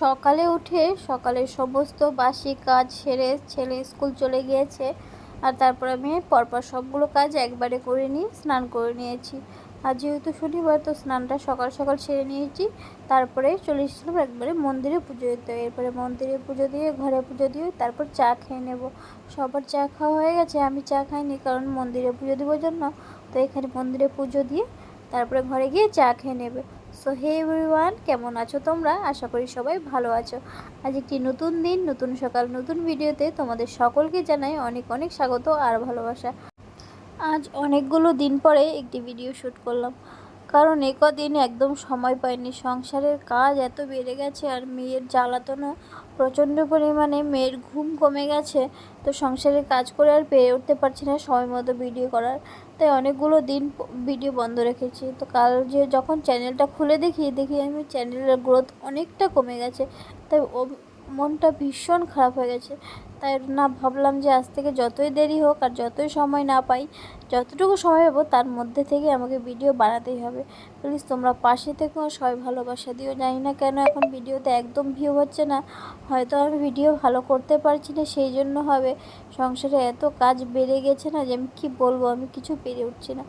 সকালে উঠে সকালের সমস্ত বাসি কাজ সেরে ছেলে স্কুল চলে গিয়েছে আর তারপর আমি পরপর সবগুলো কাজ একবারে করে নিয়ে স্নান করে নিয়েছি। আর যেহেতু শনিবার, তো স্নানটা সকাল সকাল সেরে নিয়েছি। তারপরে চলে এসেছিলাম একবারে মন্দিরে পুজো দিতে। এরপরে মন্দিরে পুজো দিয়ে, ঘরে পুজো দিয়ে তারপর চা খেয়ে নেব। সবার চা খাওয়া হয়ে গেছে, আমি চা খাইনি কারণ মন্দিরে পুজো দেওয়ার জন্য। তো এখানে মন্দিরে পুজো দিয়ে তারপরে ঘরে গিয়ে চা খেয়ে নেবে। সো হে এভরিওয়ান কেমন আছো তোমরা? আশা করি সবাই ভালো আছো। আজ একটি নতুন দিন, নতুন সকাল, নতুন ভিডিওতে তোমাদের সকলকে জানাই অনেক অনেক স্বাগত আর ভালোবাসা। আজ অনেকগুলো দিন পরে একটি ভিডিও শ্যুট করলাম। কারণ এ কদিন একদম সময় পাইনি। সংসারের কাজ এত বেড়ে গেছে আর মেয়ের জ্বালাতনও প্রচণ্ড পরিমাণে, মেয়ের ঘুম কমে গেছে। তো সংসারের কাজ করে আর পেরে উঠতে পারছি না সময় মতো ভিডিও করার। তাই অনেকগুলো দিন ভিডিও বন্ধ রেখেছি। তো কাল যে যখন চ্যানেলটা খুলে দেখি দেখি আমি চ্যানেলের গ্রোথ অনেকটা কমে গেছে। তাই মনটা ভীষণ খারাপ হয়ে গেছে। তাই না ভাবলাম যে আজ থেকে যতই দেরি হোক আর যতই সময় না পাই, যতটুকু সময় পাবো তার মধ্যে থেকে আমাকে ভিডিও বানাতেই হবে। প্লিজ তোমরা পাশে থেকেও সবাই ভালোবাসা দিও। জানি না কেন এখন ভিডিওতে একদম ভিউ হচ্ছে না। হয়তো আমি ভিডিও ভালো করতে পারছি না, সেই জন্য হবে। সংসারে এত কাজ বেড়ে গেছে না যে আমি কী বলব? আমি কিছু পেরে উঠছি না।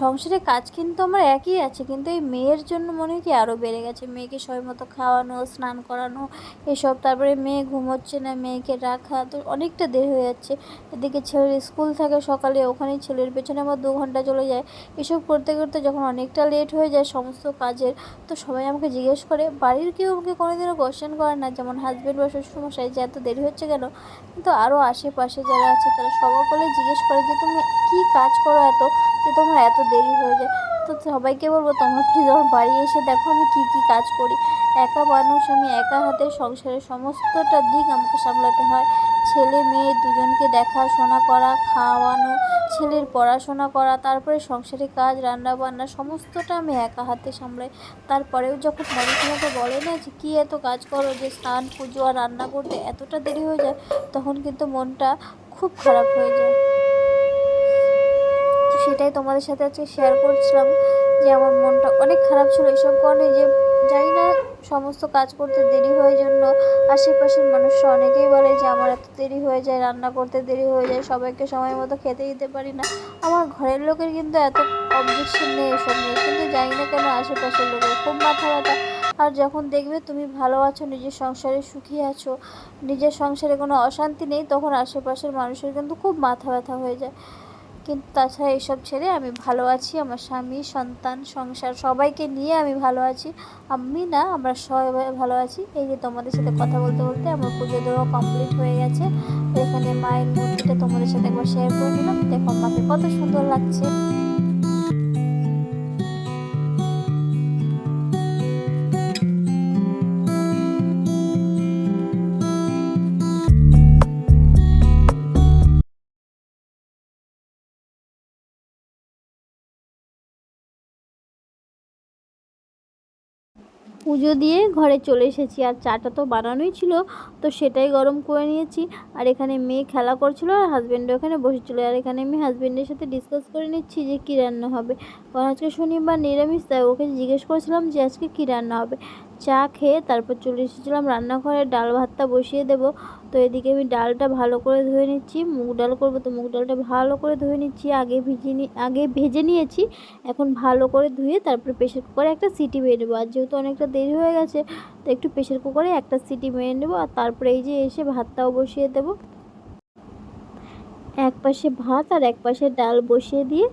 সংসারে কাজ কিন্তু আমার একই আছে, কিন্তু এই মেয়ের জন্য মনে হয় কি আরও বেড়ে গেছে। মেয়েকে সময় মতো খাওয়ানো, স্নান করানো, এসব, তারপরে মেয়ে ঘুমোচ্ছে না, মেয়েকে রাখা, তো অনেকটা দেরি হয়ে যাচ্ছে। এদিকে ছেলের স্কুল থাকে সকালে, ওখানেই ছেলের পেছনে আমার দু ঘণ্টা চলে যায়। এসব করতে করতে যখন অনেকটা লেট হয়ে যায় সমস্ত কাজের, তো সবাই আমাকে জিজ্ঞেস করে, বাড়ির কেউ আমাকে কোনোদিনও কোশ্চেন করে না? যেমন হাজব্যান্ড বা শ্বশুরমশাই, যে এত দেরি হচ্ছে কেন? কিন্তু আরও আশেপাশে যারা আছে, তারা সকলে জিজ্ঞেস করে যে, তুমি কী কাজ করো এত? যে তোমার এত দেরি হয়ে যায়। তো সবাইকে বলব, তোমরা প্লিজ আমার বাড়ি এসে দেখো আমি কী কী কাজ করি। একা মানুষ, আমি একা হাতে সংসারের সমস্তটা দিক আমাকে সামলাতে হয়। ছেলে, মেয়ে দুজনকে দেখাশোনা করা, খাওয়ানো, ছেলের পড়াশোনা করা, তারপরে সংসারের কাজ, রান্না বান্না, সমস্তটা আমি একা হাতে সামলাই। তারপরেও যখন মানুষ আমাকে বলে না যে কী এত কাজ করো, যে স্নান, পুজো আর রান্না করতে এতটা দেরি হয়ে যায়, তখন কিন্তু মনটা খুব খারাপ হয়ে যায়। সেটাই তোমাদের সাথে আজকে শেয়ার করছিলাম যে আমার মনটা অনেক খারাপ ছিল এসব কারণে যে জানি না সমস্ত কাজ করতে দেরি হওয়ার জন্য আশেপাশের মানুষরা অনেকেই বলে যে আমার এত দেরি হয়ে যায়, রান্না করতে দেরি হয়ে যায়, সবাইকে সময় মতো খেতে দিতে পারি না। আমার ঘরের লোকের কিন্তু এত অবজেকশন নেই এসব নিয়ে, কিন্তু জানি না কেন আশেপাশের লোকের খুব মাথা ব্যথা। আর যখন দেখবে তুমি ভালো আছো, নিজের সংসারে সুখী আছো, নিজের সংসারে কোনো অশান্তি নেই, তখন আশেপাশের মানুষের কিন্তু খুব মাথা ব্যথা হয়ে যায়। কিন্তু তাছাড়া এসব ছেড়ে আমি ভালো আছি, আমার স্বামী, সন্তান, সংসার সবাইকে নিয়ে আমি ভালো আছি। আমি না, আমরা সবাই ভালো আছি। এই যে তোমাদের সাথে কথা বলতে বলতে আমার পুজো দেওয়া কমপ্লিট হয়ে গেছে। এখানে মায়ের মূর্তিটা তোমাদের সাথে একবার শেয়ার করে দিলাম দেখো মাকে কত সুন্দর লাগছে। পুজো দিয়ে ঘরে চলে এসেছি। আর চাটা তো বানানোই ছিল, তো সেটাই গরম করে নিয়েছি। আর এখানে মেয়ে খেলা করছিল আর হাজব্যান্ডও এখানে বসেছিল। আর এখানে আমি হাজব্যান্ডের সাথে ডিসকাস করে নিচ্ছি যে কী রান্না হবে। কারণ আজকে শনিবার নিরামিষ, তাই ওকে জিজ্ঞেস করেছিলাম যে আজকে কী রান্না হবে। চা খেয়ে তারপর চলে এসেছিলাম রান্নাঘরে, ডাল ভাতটা বসিয়ে দেবো। তো এদিকে আমি ডালটা ভালো করে ধুয়ে নিচ্ছি, মুগ ডাল করব। তো মুগ ডালটা ভালো করে ধুয়ে নিচ্ছি, আগে ভিজিয়ে নি, আগে ভেজে নিয়েছি, এখন ভালো করে ধুয়ে তারপরে প্রেশার কুকারে একটা সিটি মেরে নেব। আর যেহেতু অনেকটা দেরি হয়ে গেছে, তো একটু প্রেশার কুকারে একটা সিটি মেরে নেব আর তারপরে এই যে এসে ভাতটাও বসিয়ে দেবো। এক পাশে ভাত আর এক পাশে ডাল বসিয়ে দিয়ে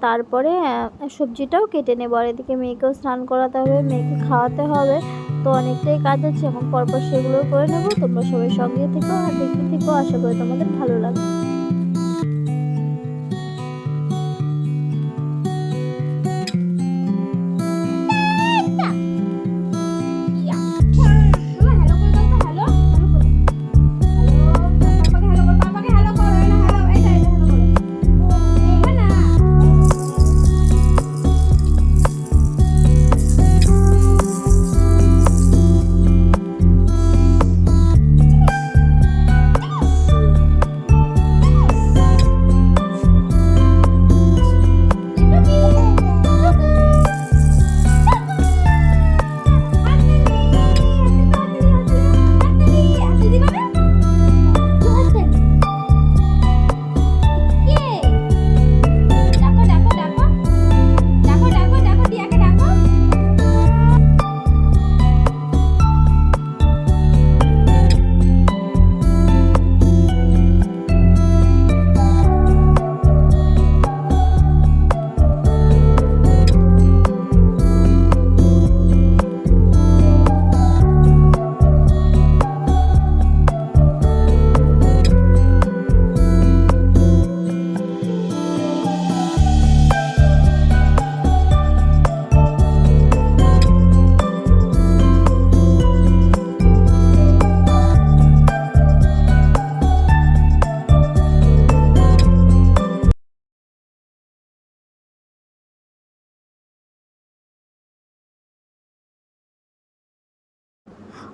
তারপরে সবজিটাও কেটে নেব। আর এদিকে মেয়েকেও স্নান করাতে হবে, মেয়েকে খাওয়াতে হবে। তো অনেকটাই কাজ আছে, এখন পরপর সেগুলোও করে নেব। তোমরা সবাই সঙ্গে থেকো আর দেখতে থেকো। আশা করি তোমাদের ভালো লাগবে।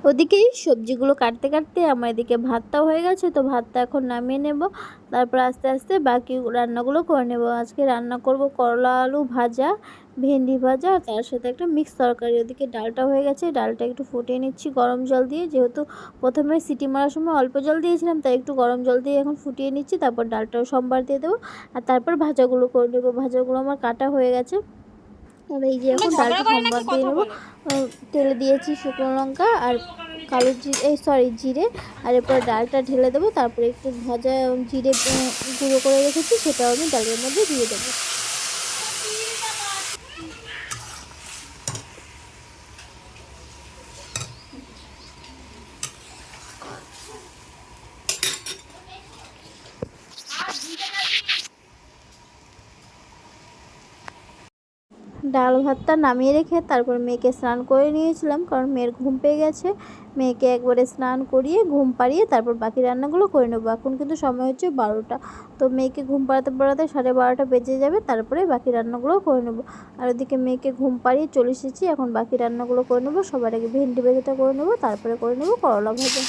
ওদিকেই সবজিগুলো কাটতে কাটতে আমার এদিকে ভাতটাও হয়ে গেছে, তো ভাতটা এখন নামিয়ে নেব। তারপর আস্তে আস্তে বাকি রান্নাগুলো করে নেব। আজকে রান্না করব করলা আলু ভাজা, ভেন্ডি ভাজা তার সাথে একটা মিক্স তরকারি। ওদিকে ডালটা হয়ে গেছে, ডালটা একটু ফুটিয়ে নিচ্ছি গরম জল দিয়ে। যেহেতু প্রথমে সিটি মারার সময় অল্প জল দিয়েছিলাম, তাই একটু গরম জল দিয়ে এখন ফুটিয়ে নিচ্ছি। তারপর ডালটাও সোমবার দিয়ে দেবো। আর তারপর ভাজাগুলো করে নেব। ভাজাগুলো আমার কাটা হয়ে গেছে। এই যে এখন ডালটা সোমবার দিয়ে নেব। তেলে দিয়েছি শুকনো লঙ্কা আর কালো জিরে এই সরি জিরে। আর এরপর ডালটা ঢেলে দেবো তারপরে একটু ভাজা জিরে গুঁড়ো করে রেখেছি সেটাও আমি ডালের মধ্যে দিয়ে দেবো। ডাল ভাতটা নামিয়ে রেখে তারপর মেয়েকে স্নান করে নিয়েছিলাম, কারণ মেয়ের ঘুম পেয়ে গেছে। মেয়েকে একবারে স্নান করিয়ে ঘুম পাড়িয়ে তারপর বাকি রান্নাগুলো করে নেব। এখন কিন্তু সময় হচ্ছে বারোটা। তো মেয়েকে ঘুম পাড়াতে পাড়াতে সাড়ে বারোটা বেজে যাবে, তারপরে বাকি রান্নাগুলো করে নেব। আর ওদিকে মেয়েকে ঘুম পাড়িয়ে চলে এসেছি, এখন বাকি রান্নাগুলো করে নেব। সবার আগে ভেন্ডি ভেজাটা করে নেব, তারপরে করে নেব করলা ভাজা।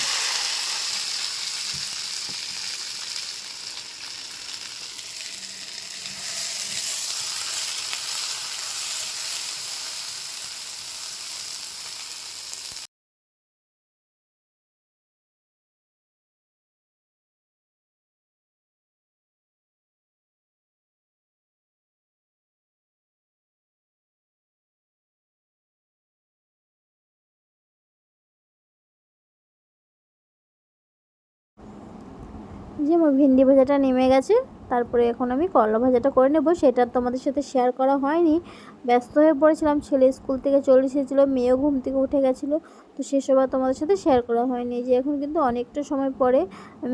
যে আমার ভিন্ডি ভাজাটা নেমে গেছে, তারপরে এখন আমি করলা ভাজাটা করে নেব। সেটা তোমাদের সাথে শেয়ার করা হয়নি। ব্যস্ত হয়ে পড়েছিলাম, ছেলে স্কুল থেকে চলে এসেছিল, মেয়েও ঘুম থেকে উঠে গেছিল। তো সেসব আর তোমাদের সাথে শেয়ার করা হয়নি। যে এখন কিন্তু অনেকটা সময় পরে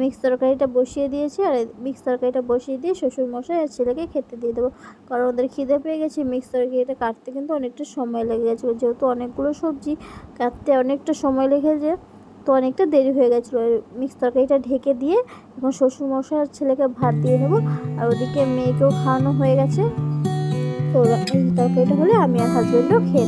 মিক্স তরকারিটা বসিয়ে দিয়েছি, আর মিক্স তরকারিটা বসিয়ে দিয়ে শ্বশুর মশাই আর ছেলেকে খেতে দিয়ে দেবো। কারণ ওদের খিদে পেয়ে গেছে মিক্স তরকারিটা কাটতে কিন্তু অনেকটা সময় লেগে গেছিল। যেহেতু অনেকগুলো সবজি, কাটতে অনেকটা সময় লেগেছে। তো অনেকটা দেরি হয়ে গেছিল। মিক্স তরকারিটা ঢেকে দিয়ে এখন শ্বশুরমশাই আর ছেলেকে ভাত দিয়ে নেব আর ওদিকে মেয়েকেও খাওয়ানো হয়ে গেছে। তো এই তরকারিটা হলে আমি আর হাজব্যান্ডও খেয়ে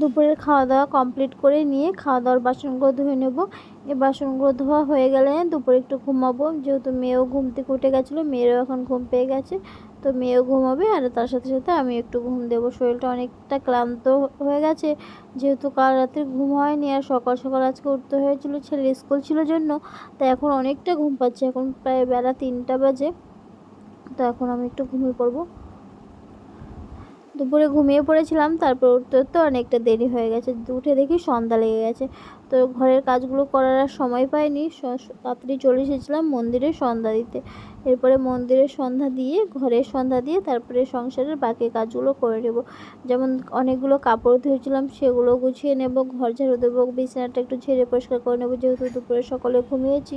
দুপুরের খাওয়া দাওয়া কমপ্লিট করে নিয়ে খাওয়া দাওয়ার বাসনগুলো ধুয়ে নেব। এই বাসনগুলো ধোয়া হয়ে গেলে দুপুরে একটু ঘুমাবো। যেহেতু মেয়েও ঘুম থেকে উঠে গেছিল, মেয়েরও এখন ঘুম পেয়ে গেছে। তো মেয়েও ঘুমাবে আর তার সাথে সাথে আমি একটু ঘুম দেবো। শরীরটা অনেকটা ক্লান্ত হয়ে গেছে। যেহেতু কাল রাতে ঘুম হয়নি আর সকাল সকাল আজকে উঠতে হয়েছিল ছেলের স্কুল ছিল জন্য তো এখন অনেকটা ঘুম পাচ্ছে। এখন প্রায় বেলা তিনটা বাজে। তো এখন আমি একটু ঘুমিয়ে পড়ব। দুপুরে ঘুমিয়ে পড়েছিলাম, তারপর উঠতে উঠতে অনেকটা দেরি হয়ে গেছে। উঠে দেখি সন্ধ্যা লেগে গেছে। তো ঘরের কাজগুলো করার আর সময় পাইনি। তাড়াতাড়ি চলে এসেছিলাম মন্দিরে সন্ধ্যা দিতে। এরপরে মন্দিরের সন্ধ্যা দিয়ে ঘরের সন্ধ্যা দিয়ে তারপরে সংসারের বাকি কাজগুলো করে নেব। যেমন অনেকগুলো কাপড় ধুয়েছিলাম, সেগুলো গুছিয়ে নেব, ঘর ঝাড়ু দেবো, বিছানাটা একটু ঝেড়ে পরিষ্কার করে নেব। যেহেতু দুপুরে সকলে ঘুমিয়েছি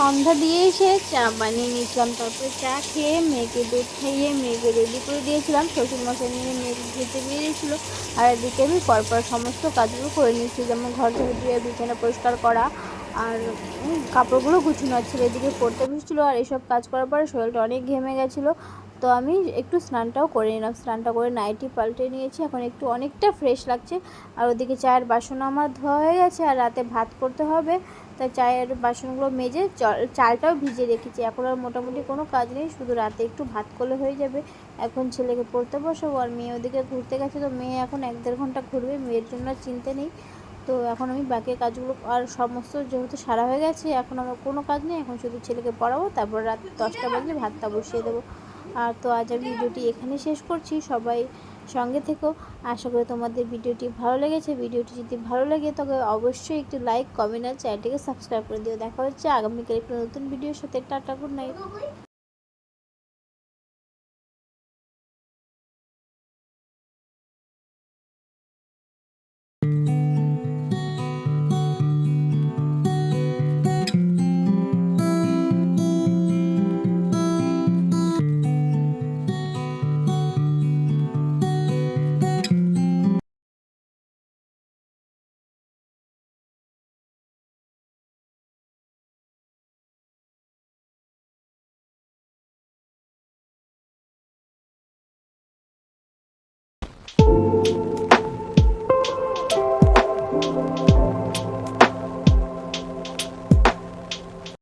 সন্ধ্যা দিয়ে এসে চা বানিয়ে নিয়েছিলাম। তারপরে চা খেয়ে মেয়েকে দুধ খাইয়ে মেয়েকে রেডি করে দিয়েছিলাম। শ্বশুর মশাই নিয়ে মেয়েকে খেতে বেরিয়েছিলো আর এদিকে আমি পরপর সমস্ত কাজগুলো করে নিয়েছি। যেমন ঘর ঝাড়ু দিয়ে বিছানা পরিষ্কার করা আর কাপড়গুলো গুছানো ছিল। এদিকে পড়তে বসেছিলো আর এইসব কাজ করার পরে শরীরটা অনেক ঘেমে গেছিল। তো আমি একটু স্নানটাও করে নিলাম। স্নানটা করে নাইটি পাল্টে নিয়েছি। এখন একটু অনেকটা ফ্রেশ লাগছে। আর ওদিকে চায়ের বাসন আমার ধোয়া হয়ে গেছে। আর রাতে ভাত করতে হবে। তাই চায়ের বাসনগুলো মেজে চালটাও ভিজে রেখেছি। এখন আর মোটামুটি কোনো কাজ নেই, শুধু রাতে একটু ভাত করলে হয়ে যাবে। এখন ছেলেকে পড়তে বসাবো, আর মেয়ে ওদিকে ঘুরতে গেছে, তো মেয়ে এখন এক দেড় ঘণ্টা ঘুরবে, মেয়ের জন্য চিন্তা নেই। তো এখন আমি বাকি কাজগুলো, আর সমস্ত যেহেতু সারা হয়ে গেছে, এখন আমার কোনো কাজ নেই, এখন শুধু ছেলেকে পড়াবো, তারপর রাত দশটা বাজলে ভাতটা বসিয়ে দেবো। আর তো আজ আমি ভিডিওটি এখানে শেষ করছি, সবাই সঙ্গে থেকো। আশা করি তোমাদের ভিডিওটি ভালো লেগেছে। ভিডিওটি যদি ভালো লাগে তবে অবশ্যই একটি লাইক কমেন্ট আর চ্যানেলটিকে সাবস্ক্রাইব করে দিও। দেখা হচ্ছে আগামীকাল একটু নতুন ভিডিওর সাথে। Tata good night